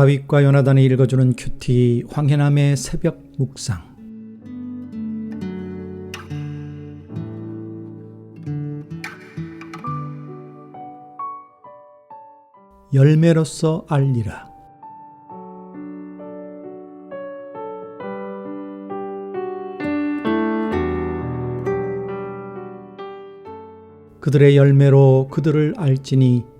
다윗과 요나단이 읽어주는 큐티 황해남의 새벽 묵상. 열매로서 알리라. 그들의 열매로 그들을 알지니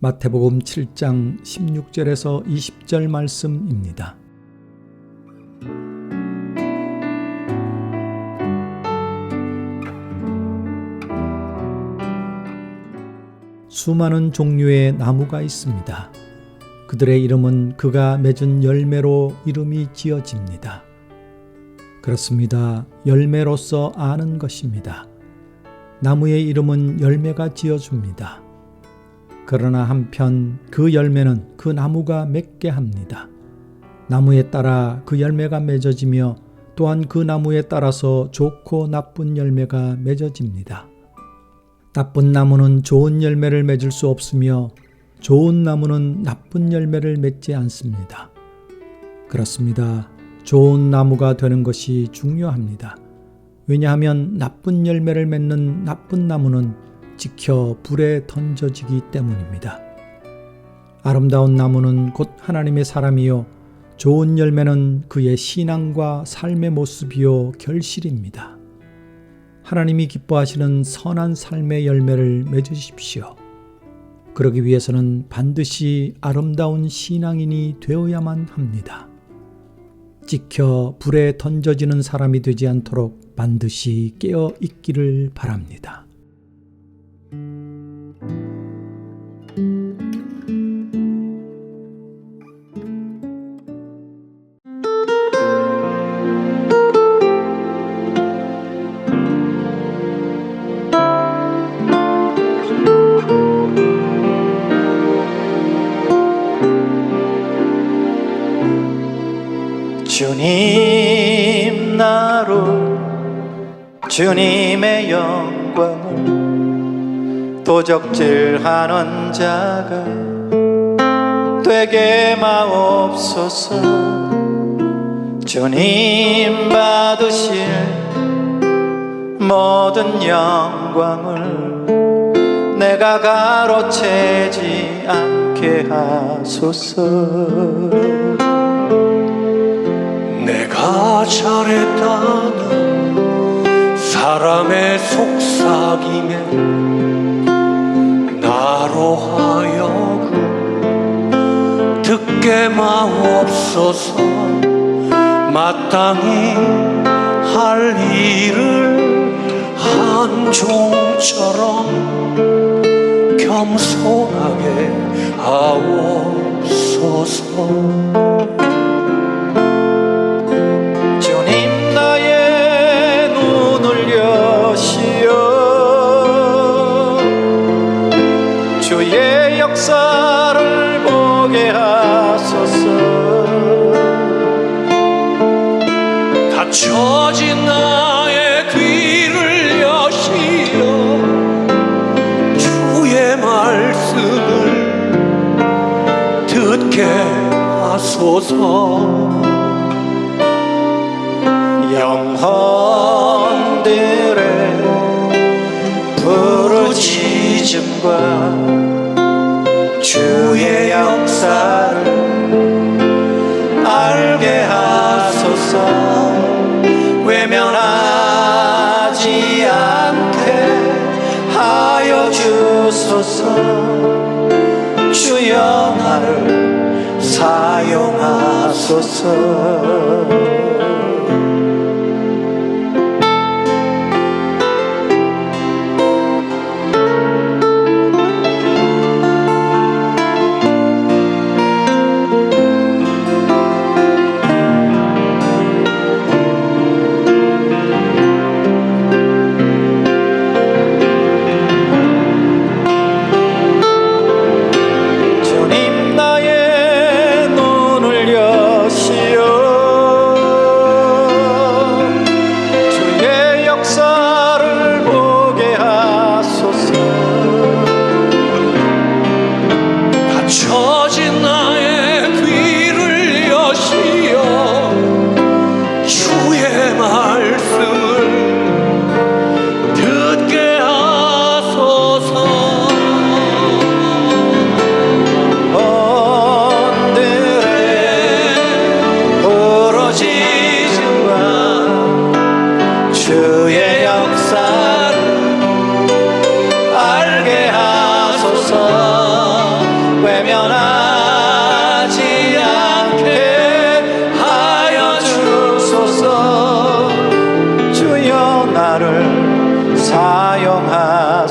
마태복음 7장 16절에서 20절 말씀입니다. 수많은 종류의 나무가 있습니다. 그들의 이름은 그가 맺은 열매로 이름이 지어집니다. 그렇습니다. 열매로서 아는 것입니다. 나무의 이름은 열매가 지어줍니다. 그러나 한편 그 열매는 그 나무가 맺게 합니다. 나무에 따라 그 열매가 맺어지며 또한 그 나무에 따라서 좋고 나쁜 열매가 맺어집니다. 나쁜 나무는 좋은 열매를 맺을 수 없으며 좋은 나무는 나쁜 열매를 맺지 않습니다. 그렇습니다. 좋은 나무가 되는 것이 중요합니다. 왜냐하면 나쁜 열매를 맺는 나쁜 나무는 지켜 불에 던져지기 때문입니다. 아름다운 나무는 곧 하나님의 사람이요. 좋은 열매는 그의 신앙과 삶의 모습이요 결실입니다. 하나님이 기뻐하시는 선한 삶의 열매를 맺으십시오. 그러기 위해서는 반드시 아름다운 신앙인이 되어야만 합니다. 찍혀 불에 던져지는 사람이 되지 않도록 반드시 깨어 있기를 바랍니다. 주님 나로 주님의 영광을 도적질하는 자가 되게 마옵소서. 주님 받으실 모든 영광을 내가 가로채지 않게 하소서 잘했다는 사람의 속삭임에 나로 하여금 듣게 마옵소서. 마땅히 할 일을 한 종처럼 겸손하게 하옵소서 하소서 영혼들의 부르짖음과 주 사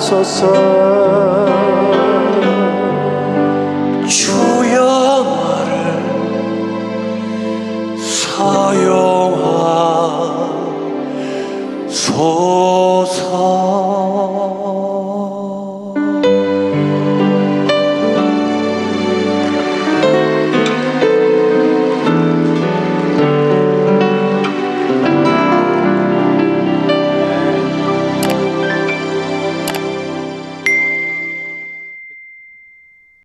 주옵소서 주여 나를 사용하소